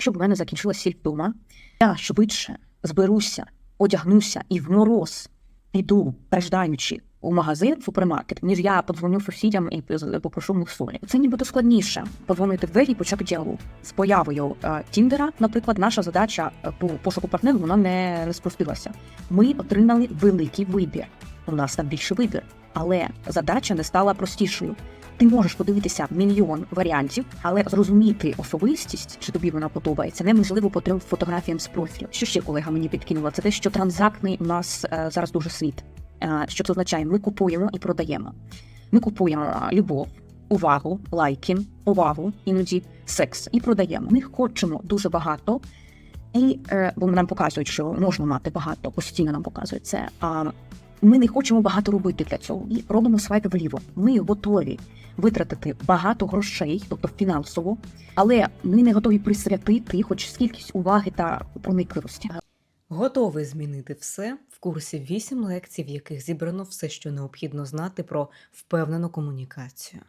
якщо б в мене закінчилась сіль вдома, я швидше зберуся, одягнуся і в мороз піду, страждаючи у магазин, супермаркет, ніж я подзвоню сусідям і попрошу них. Це нібито складніше подзвонити в двері і почати діалог. З появою е, Тіндера, наприклад, наша задача е, по пошуку партнерів вона не спростилася. Ми отримали великий вибір. У нас там більше вибір, але задача не стала простішою. Ти можеш подивитися мільйон варіантів, але зрозуміти особистість, чи тобі вона подобається, неможливо по трьом фотографіям з профілю. Що ще колега мені підкинула? Це те, що транзактний у нас е, зараз дуже світ. Е, що це означає? Ми купуємо і продаємо. Ми купуємо е, любов, увагу, лайки, увагу, іноді секс і продаємо. Ми хочемо дуже багато. І бо нам показують, що можна мати багато, постійно нам показують це. А ми не хочемо багато робити для цього. І робимо свайп вліво. Ми готові витратити багато грошей, тобто фінансово, але ми не готові присвятити хоч скількись уваги та проникливості. Готовий змінити все в курсі 8 лекцій, в яких зібрано все, що необхідно знати про впевнену комунікацію.